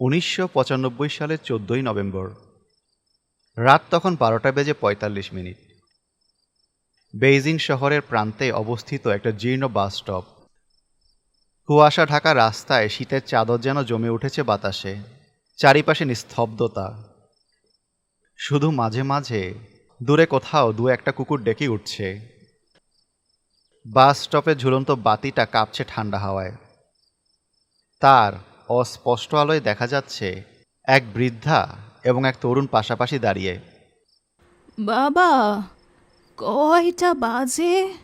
উনিশশো পঁচানব্বই সালের চোদ্দই নভেম্বর। রাত তখন বারোটা বেজে পঁয়তাল্লিশ মিনিট। বেইজিং শহরের প্রান্তে অবস্থিত একটা জীর্ণ বাস স্টপ। কুয়াশা ঢাকা রাস্তায় শীতের চাদর যেন জমে উঠেছে বাতাসে। চারিপাশে নিস্তব্ধতা। শুধু মাঝে মাঝে দূরে কোথাও দু একটা কুকুর ডেকে উঠছে। বাস স্টপে ঝুলন্ত বাতিটা কাঁপছে ঠান্ডা হাওয়ায়। তার অস্পষ্ট আলোয় দেখা যাচ্ছে এক বৃদ্ধা এবং এক তরুণ পাশাপাশি দাঁড়িয়ে। বাবা কয়টা বাজে?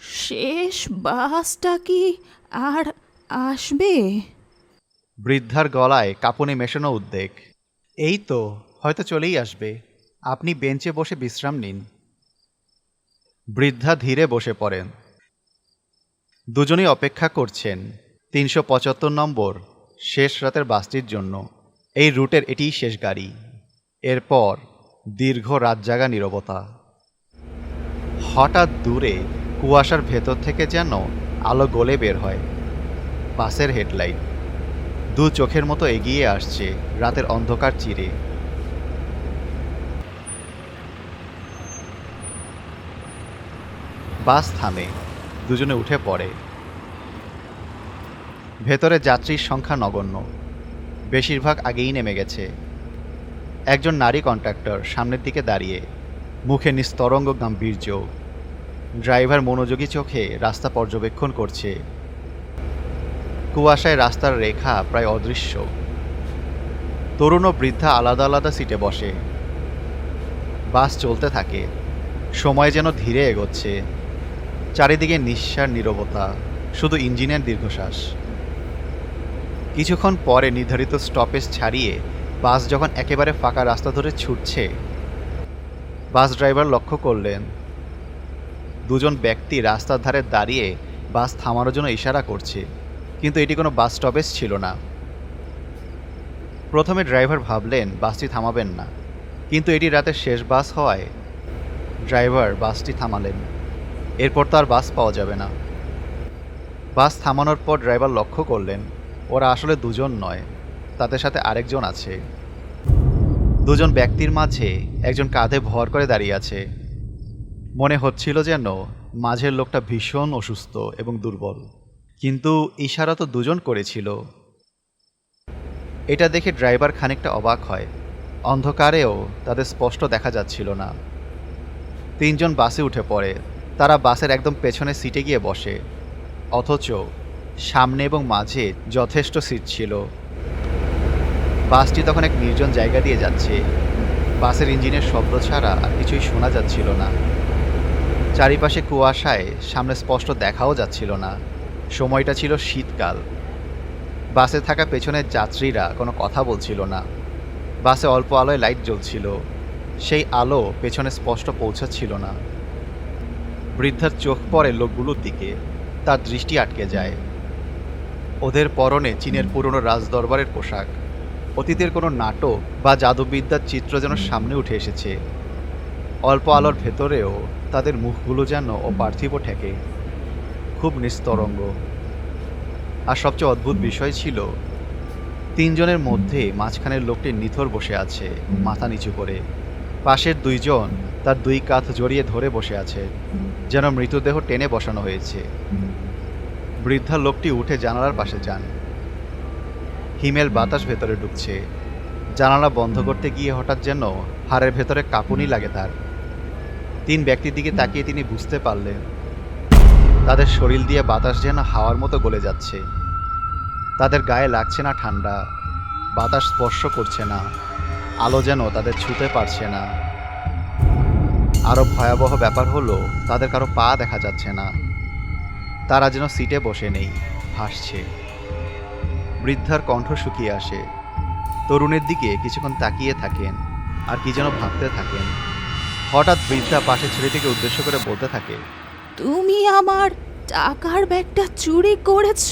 শেষ বাসটা কি আর আসবে? বৃদ্ধার গলায় কাঁপুনি মেশানো উদ্বেগ। এই তো হয়তো চলেই আসবে। আপনি বেঞ্চে বসে বিশ্রাম নিন। বৃদ্ধা ধীরে বসে পড়েন। দুজনেই অপেক্ষা করছেন। তিনশো পঁচাত্তর নম্বর। শেষ রাতের বাসটির জন্য। এই রুটের এটিই শেষ গাড়ি। এরপর দীর্ঘ রাত জাগা নীরবতা। হঠাৎ দূরে কুয়াশার ভেতর থেকে যেন আলো গলে বের হয়। বাসের হেডলাইট। দু চোখের মতো এগিয়ে আসছে রাতের অন্ধকার চিরে। বাস থামে। দুজনে উঠে পড়ে। ভেতরে যাত্রীর সংখ্যা নগণ্য। বেশিরভাগ আগেই নেমে গেছে। একজন নারী কন্ট্রাক্টর সামনের দিকে দাঁড়িয়ে, মুখে নিস্তরঙ্গ গাম্ভীর্য। ড্রাইভার মনোযোগী চোখে রাস্তা পর্যবেক্ষণ করছে। কুয়াশায় রাস্তার রেখা প্রায় অদৃশ্য। তরুণ ও বৃদ্ধা আলাদা আলাদা সিটে বসে। বাস চলতে থাকে। সময় যেন ধীরে এগোচ্ছে। চারিদিকে নিঃশ্বার নীরবতা, শুধু ইঞ্জিনের দীর্ঘশ্বাস। কিছুক্ষণ পরে নির্ধারিত স্টপেজ ছাড়িয়ে বাস যখন একেবারে ফাঁকা রাস্তা ধরে ছুটছে, বাস ড্রাইভার লক্ষ্য করলেন, দুজন ব্যক্তি রাস্তার ধারে দাঁড়িয়ে বাস থামানোর জন্য ইশারা করছে, কিন্তু এটি কোনো বাস স্টপেজ ছিল না। প্রথমে ড্রাইভার ভাবলেন, বাসটি থামাবেন না, কিন্তু এটি রাতের শেষ বাস হওয়ায় ড্রাইভার বাসটি থামালেন। এরপর তো আর বাস পাওয়া যাবে না। বাস থামানোর পর ড্রাইভার লক্ষ্য করলেন ওরা আসলে দুজন নয়, তাদের সাথে আরেকজন আছে। দুজন ব্যক্তির মাঝে একজন কাঁধে ভর করে দাঁড়িয়ে আছে। মনে হচ্ছিল যেন মাঝের লোকটা ভীষণ অসুস্থ এবং দুর্বল। কিন্তু ইশারা তো দুজন করেছিল। এটা দেখে ড্রাইভার খানিকটা অবাক হয়। অন্ধকারেও তাদের স্পষ্ট দেখা যাচ্ছিল না। তিনজন বাসে উঠে পড়ে। তারা বাসের একদম পেছনে সিটে গিয়ে বসে। অথচ সামনে এবং মাঝে যথেষ্ট সিট ছিল। বাসটি তখন এক নির্জন জায়গা দিয়ে যাচ্ছে। বাসের ইঞ্জিনের শব্দ ছাড়া আর কিছুই শোনা যাচ্ছিল না। চারিপাশে কুয়াশায় সামনে স্পষ্ট দেখাও যাচ্ছিল না। সময়টা ছিল শীতকাল। বাসে থাকা পেছনের যাত্রীরা কোনো কথা বলছিল না। বাসে অল্প আলোয় লাইট জ্বলছিল। সেই আলো পেছনে স্পষ্ট পৌঁছাচ্ছিল না। বৃদ্ধার চোখ পড়ে লোকগুলোর দিকে। তার দৃষ্টি আটকে যায়। ওদের পরনে চীনের পুরনো রাজদরবারের পোশাক। অতীতের কোনো নাটক বা জাদুবিদ্যার চিত্র যেন সামনে উঠে এসেছে। অল্প আলোর ভেতরেও তাদের মুখগুলো যেন অপার্থিব ঠেকে। খুব নিস্তরঙ্গ। আর সবচেয়ে অদ্ভুত বিষয় ছিল, তিনজনের মধ্যে মাঝখানের লোকটি নিথর বসে আছে, মাথা নিচু করে। পাশের দুইজন তার দুই কাঁধ জড়িয়ে ধরে বসে আছে, যেন মৃতদেহ টেনে বসানো হয়েছে। বৃদ্ধা লোকটি উঠে জানালার পাশে যান। হিমেল বাতাস ভেতরে ঢুকছে। জানালা বন্ধ করতে গিয়ে হঠাৎ যেন হাড়ের ভেতরে কাঁপুনি লাগে তার। তিন ব্যক্তির দিকে তাকিয়ে তিনি বুঝতে পারলেন, তাদের শরীর দিয়ে বাতাস যেন হাওয়ার মতো গলে যাচ্ছে। তাদের গায়ে লাগছে না ঠান্ডা, বাতাস স্পর্শ করছে না, আলো যেন তাদের ছুতে পারছে না। আরও ভয়াবহ ব্যাপার হলো, তাদের কারও পা দেখা যাচ্ছে না। তারা যেন সিটে বসে নেই ভাসছে বৃদ্ধার কণ্ঠ শুকিয়ে আসে। তরুণের দিকে কিছুক্ষণ তাকিয়ে থাকেন আর কি যেন ভাবতে থাকেন। হঠাৎ বৃদ্ধা পাশে ছেলেটিকে উদ্দেশ্য করে বলতে থাকে তুমি আমার টাকার ব্যাগটা চুরি করেছ?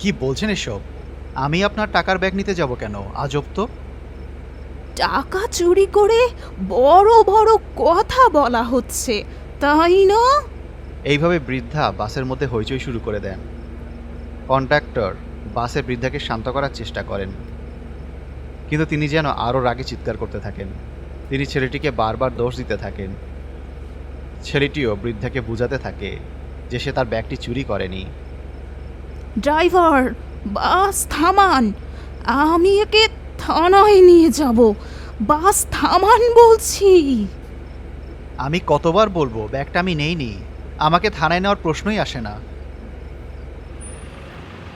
কি বলছেন এসব? আমি আপনার টাকার ব্যাগ নিতে যাব কেন? আজব তো। টাকা চুরি করে বড় বড় কথা বলা হচ্ছে তাই না? এইভাবে বৃদ্ধা বাসের মধ্যে হইচই শুরু করে দেন। কন্ট্রাক্টর বাসে বৃদ্ধাকে শান্ত করার চেষ্টা করেন। কিন্তু তিনি যেন আরও রাগে চিৎকার করতে থাকেন। তিনি ছেলেটিকে বারবার দোষ দিতে থাকেন। ছেলেটিও বৃদ্ধাকে বুঝাতে থাকে যে সে তার ব্যাগটি চুরি করেনি। ড্রাইভার বাস থামান। আমি একে থানায় নিয়ে যাব। বাস থামান বলছি। আমি কতবার বলব ব্যাগটা আমি নেইনি। আমাকে থানায় নেওয়ার প্রশ্নই আসে না।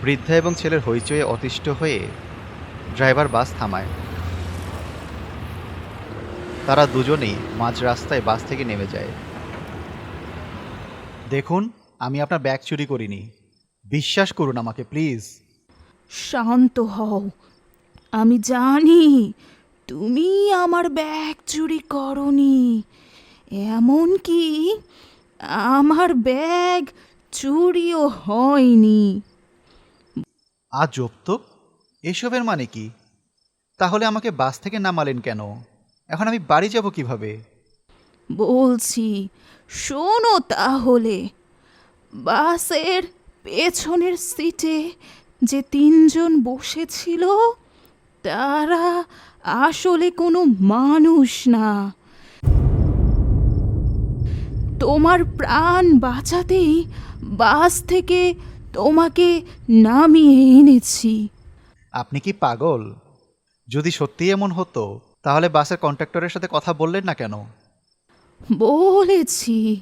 বৃদ্ধা এবং ছেলের হইচয়ে অতিষ্ঠ হয়ে ড্রাইভার বাস থামায়। তারা দুজনেই মাঝ রাস্তায় বাস থেকে নেমে যায়। দেখুন আমি আপনার ব্যাগ চুরি করিনি। বিশ্বাস করুন আমাকে প্লিজ। শান্ত হও। আমি জানি তুমি আমার ব্যাগ চুরি করনি। এমনকি আমার ব্যাগ চুরিও হয়নি। আজব তো এসবের মানে কি? তাহলে আমাকে বাস থেকে নামালেন কেন? এখন আমি বাড়ি যাব কীভাবে? বলছি শোনো তাহলে। বাসের পেছনের সিটে যে তিনজন বসেছিল তারা আসলে কোনো মানুষ না। তোমার প্রাণ বাঁচাতেই বাস থেকে তোমাকে নামিয়ে এনেছি। আপনি কি পাগল? যদি সত্যি এমন হতো তাহলে বাসের কন্ট্রাক্টরের সাথে কথা বললেন না কেন? বলেছি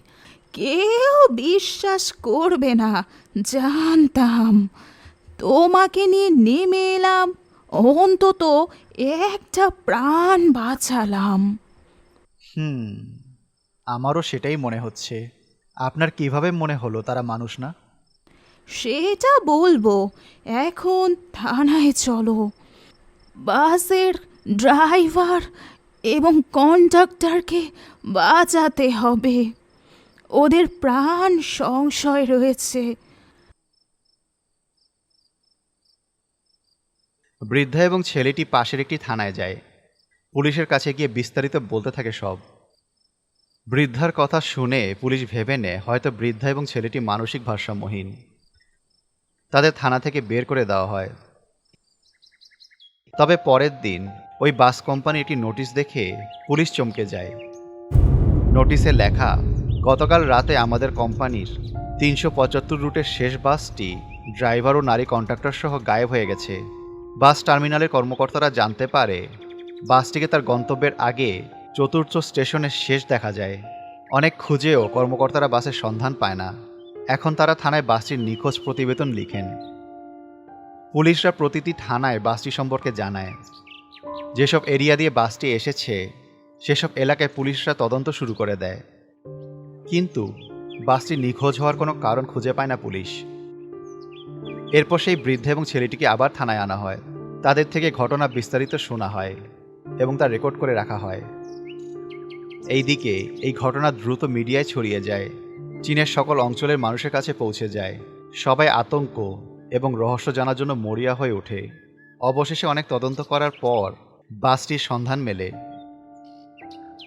কেউ বিশ্বাস করবে না জানতাম। তোমাকে নিয়ে নেমে এলাম অন্তত একটা প্রাণ বাঁচালাম। হুম আমারও সেটাই মনে হচ্ছে। আপনার কীভাবে মনে হলো তারা মানুষ না? সেটা বলব এখন থানায় চলো। বাসের ড্রাইভার এবং কন্ডাক্টরকে বাঁচাতে হবে। ওদের প্রাণ সংশয় রয়েছে। বৃদ্ধা এবং ছেলেটি পাশের একটি থানায় যায়। পুলিশের কাছে গিয়ে বিস্তারিত বলতে থাকে সব। বৃদ্ধার কথা শুনে পুলিশ ভেবে নেয়, হয়তো বৃদ্ধা এবং ছেলেটি মানসিক ভারসাম্যহীন। তাদের থানা থেকে বের করে দেওয়া হয়। তবে পরের দিন ওই বাস কোম্পানি একটি নোটিশ দেখে পুলিশ চমকে যায়। নোটিশে লেখা, গতকাল রাতে আমাদের কোম্পানির তিনশো পঁচাত্তর রুটের শেষ বাসটি ড্রাইভার ও নারী কন্ট্রাক্টর সহ গায়েব হয়ে গেছে। বাস টার্মিনালের কর্মকর্তারা জানতে পারে বাসটিকে তার গন্তব্যের আগে চতুর্থ স্টেশনের শেষ দেখা যায়। অনেক খুঁজেও কর্মকর্তারা বাসের সন্ধান পায় না। এখন তারা থানায় বাসটির নিখোঁজ প্রতিবেদন লিখেন। পুলিশরা প্রতিটি থানায় বাসটি সম্পর্কে জানায়। যেসব এরিয়া দিয়ে বাসটি এসেছে, সেসব এলাকায় পুলিশরা তদন্ত শুরু করে দেয়। কিন্তু বাসটি নিখোঁজ হওয়ার কোনো কারণ খুঁজে পায় না পুলিশ। এরপর সেই বৃদ্ধ এবং ছেলেটিকে আবার থানায় আনা হয়। তাদের থেকে ঘটনা বিস্তারিত শোনা হয় এবং তা রেকর্ড করে রাখা হয়। এইদিকে এই ঘটনা দ্রুত মিডিয়ায় ছড়িয়ে যায়। চীনের সকল অঞ্চলের মানুষের কাছে পৌঁছে যায়। সবাই আতঙ্ক এবং রহস্য জানার জন্য মরিয়া হয়ে ওঠে। অবশেষে অনেক তদন্ত করার পর বাসটির সন্ধান মেলে।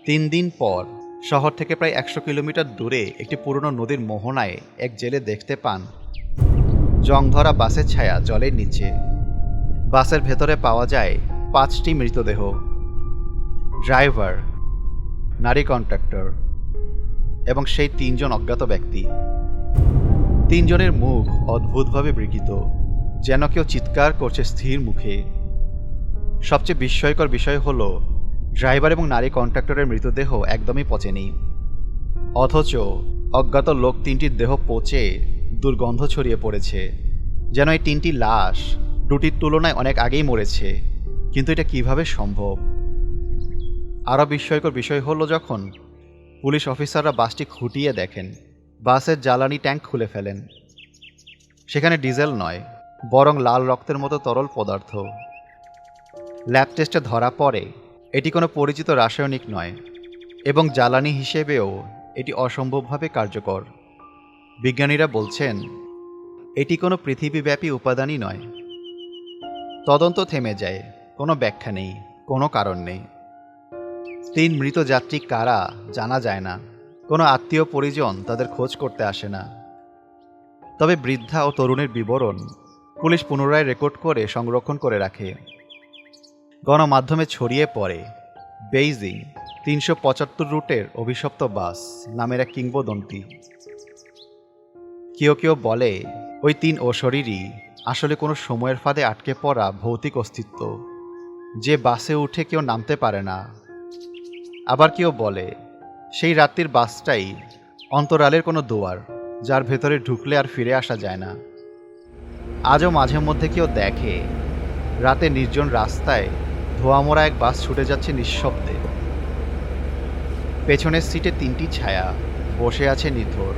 তিন দিন পর শহর থেকে প্রায় একশো কিলোমিটার দূরে একটি পুরনো নদীর মোহনায় এক জেলে দেখতে পান জং ধরা বাসের ছায়া জলের নিচে। বাসের ভেতরে পাওয়া যায় পাঁচটি মৃতদেহ। ড্রাইভার, নারী কন্ট্রাক্টর এবং সেই তিনজন অজ্ঞাত ব্যক্তি। তিনজনের মুখ অদ্ভুতভাবে বিকৃত, যেন কেউ চিৎকার করছে স্থির মুখে। সবচেয়ে বিস্ময়কর বিষয় হল, ড্রাইভার এবং নারী কন্ট্রাক্টরের মৃতদেহ একদমই পচেনি। অথচ অজ্ঞাত লোক তিনটির দেহ পচে দুর্গন্ধ ছড়িয়ে পড়েছে। যেন এই তিনটি লাশ দুটির তুলনায় অনেক আগেই মরেছে। কিন্তু এটা কীভাবে সম্ভব? আরও বিস্ময়কর বিষয় হলো যখন পুলিশ অফিসাররা বাসটি খুঁটিয়ে দেখেন, বাসের জ্বালানি ট্যাঙ্ক খুলে ফেলেন। সেখানে ডিজেল নয়, বরং লাল রক্তের মতো তরল পদার্থ। ল্যাব টেস্টে ধরা পড়ে, এটি কোনো পরিচিত রাসায়নিক নয়, এবং জ্বালানি হিসেবেও এটি অসম্ভবভাবে কার্যকর। বিজ্ঞানীরা বলছেন, এটি কোনো পৃথিবীব্যাপী উপাদানই নয়। তদন্ত থেমে যায়, কোনো ব্যাখ্যা নেই, কোনো কারণ নেই। তিন মৃত যাত্রী কারা জানা যায় না, কোনো আত্মীয় পরিজন তাদের খোঁজ করতে আসে না। তবে বৃদ্ধা ও তরুণের বিবরণ পুলিশ পুনরায় রেকর্ড করে সংরক্ষণ করে রাখে। গণমাধ্যমে ছড়িয়ে পড়ে, বেইজিং তিনশো পঁচাত্তর রুটের অভিশপ্ত বাস নামের এক কিংবদন্তি। কেউ কেউ বলে, ওই তিন অশরীরই আসলে কোনো সময়ের ফাঁদে আটকে পড়া ভৌতিক অস্তিত্ব। যে বাসে উঠে কেউ নামতে পারে না। আবার কেউ বলে, সেই রাত্রির বাসটাই অন্তরালের কোনো দুয়ার, যার ভেতরে ঢুকলে আর ফিরে আসা যায় না। আজও মাঝে মধ্যে কেউ দেখে, রাতে নির্জন রাস্তায় ধোয়ামোড়া এক বাস ছুটে যাচ্ছে নিঃশব্দে। পেছনের সিটে তিনটি ছায়া, বসে আছে নিথর।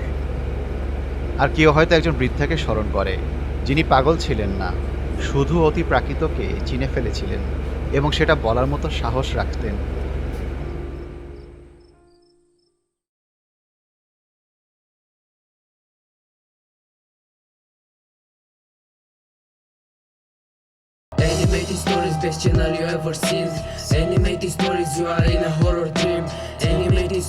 আর কেউ হয়তো একজন বৃদ্ধাকে স্মরণ করে যিনি পাগল ছিলেন না শুধু অতি প্রাকৃতকে চিনে ফেলেছিলেন এবং সেটা বলার মতো সাহস রাখতেন Animated stories, best channel you ever seen. Animated stories, you are in a horror dream.